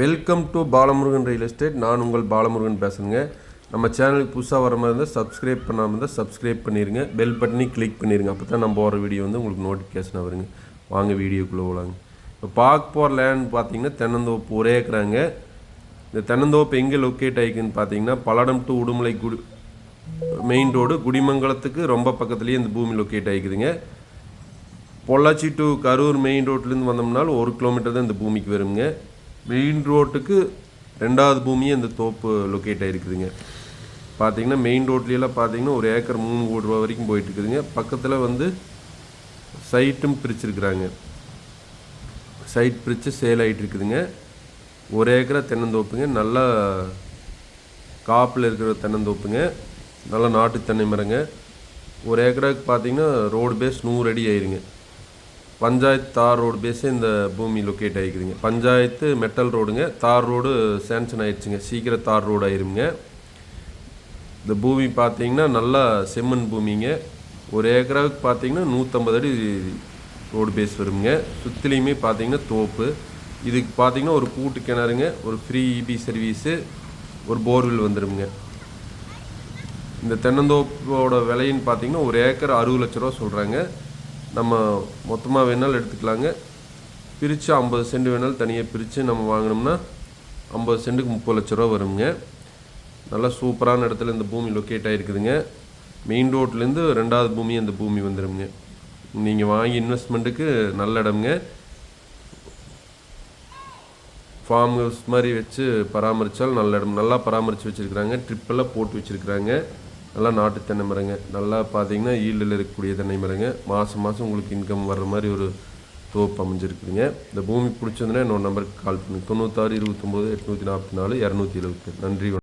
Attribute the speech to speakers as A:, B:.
A: Welcome to Balamurugan real estate நான் உங்கள் பாலமுருகன் பேசுகிறேங்க நம்ம சேனலுக்கு புதுசாக வர மாதிரி இருந்தால் சப்ஸ்கிரைப் பண்ணாமல் இருந்தால் சப்ஸ்கிரைப் பண்ணிடுங்க பெல் பட்டனி கிளிக் பண்ணிடுங்க அப்போ தான் நம்ம போகிற வீடியோ வந்து உங்களுக்கு நோட்டிஃபிகேஷன் வருங்க. வாங்க வீடியோக்குள்ளே போகலாங்க இப்போ பார்க்க போகிற லேண்ட் பார்த்தீங்கன்னா தென்னந்தோப்பு ஒரே இருக்கிறாங்க இந்த தென்னந்தோப்பு எங்கே லொக்கேட் ஆகிக்குன்னு பார்த்தீங்கன்னா பல்லடம் டு உடுமலை குடி மெயின் ரோடு குடிமங்கலத்துக்கு ரொம்ப பக்கத்துலேயே இந்த பூமி லொக்கேட் ஆகிக்குதுங்க பொள்ளாச்சி டு கரூர் மெயின் ரோட்லேருந்து வந்தோம்னாலும் ஒரு கிலோமீட்டர் தான் இந்த பூமிக்கு வருங்க. மெயின் ரோட்டுக்கு ரெண்டாவது பூமியே இந்த தோப்பு லொக்கேட் ஆகிருக்குதுங்க பார்த்தீங்கன்னா மெயின் ரோட்லேயெல்லாம் பார்த்தீங்கன்னா ஒரு ஏக்கர் மூணு கோடி ரூபா வரைக்கும் போயிட்டு இருக்குதுங்க பக்கத்தில் வந்து சைட்டும் பிரிச்சிருக்கிறாங்க. சைட் பிரித்து சேல் ஆகிட்டு இருக்குதுங்க ஒரு ஏக்கரா தென்னந்தோப்புங்க. நல்லா காப்பில் இருக்கிற தென்னந்தோப்புங்க. நல்லா நாட்டு தென்னை மரங்க. ஒரு ஏக்கராக்கு பார்த்தீங்கன்னா ரோடு பேஸ் நூறு அடி ஆயிருங்க. பஞ்சாயத்து தார் ரோடு பேஸே இந்த பூமி லொக்கேட் ஆகிக்குதுங்க பஞ்சாயத்து மெட்டல் ரோடுங்க தார் ரோடு சேங்ஷன் ஆயிடுச்சுங்க. சீக்கிரம் தார் ரோடு ஆயிருங்க இந்த பூமி பார்த்தீங்கன்னா நல்லா செம்மண் பூமிங்க. ஒரு ஏக்கராவுக்கு பார்த்தீங்கன்னா நூற்றம்பது அடி ரோடு பேஸ் வருங்க சுற்றிலையுமே பார்த்தீங்கன்னா தோப்பு. இதுக்கு பார்த்தீங்கன்னா ஒரு கூட்டு கிணறுங்க ஒரு ஃப்ரீ இபி சர்வீஸு ஒரு போர்வெல் வந்துடுங்க இந்த தென்னந்தோப்போட விலைன்னு பார்த்தீங்கன்னா ஒரு ஏக்கர் அறுபது லட்ச ரூபா சொல்கிறாங்க நம்ம மொத்தமாக வேணாலும் எடுத்துக்கலாங்க. பிரித்து ஐம்பது சென்ட் வேணாலும் தனியாக பிரித்து நம்ம வாங்கினோம்னா ஐம்பது சென்ட்டுக்கு முப்பது லட்ச ரூபா வருங்க. நல்லா சூப்பரான இடத்துல இந்த பூமி லொக்கேட் ஆகிருக்குதுங்க மெயின் ரோட்லேருந்து ரெண்டாவது பூமி அந்த பூமி வந்துடுங்க நீங்கள் வாங்கி இன்வெஸ்ட்மெண்ட்டுக்கு நல்ல இடம்ங்க. ஃபார்ம் ஹவுஸ் மாதிரி வச்சு பராமரித்தால் நல்ல இடம். நல்லா பராமரித்து வச்சுருக்குறாங்க. ட்ரிப்பெல்லாம் போட்டு வச்சுருக்குறாங்க. நல்லா நாட்டு தென்னை மரங்க. நல்லா பார்த்தீங்கன்னா ஈல்டில் இருக்கக்கூடிய தென்னை மரங்க. மாதம் மாதம் உங்களுக்கு இன்கம் வர்ற மாதிரி ஒரு தோப்பு அமைஞ்சிருக்குதுங்க. இந்த பூமி பிடிச்சதுன்னா என்னோட நம்பருக்கு கால் பண்ணுங்க தொண்ணூத்தாறு இருபத்தொம்போது எட்நூற்றி நாற்பத்தி நாலு இரநூத்தி எழுபத்தி நன்றி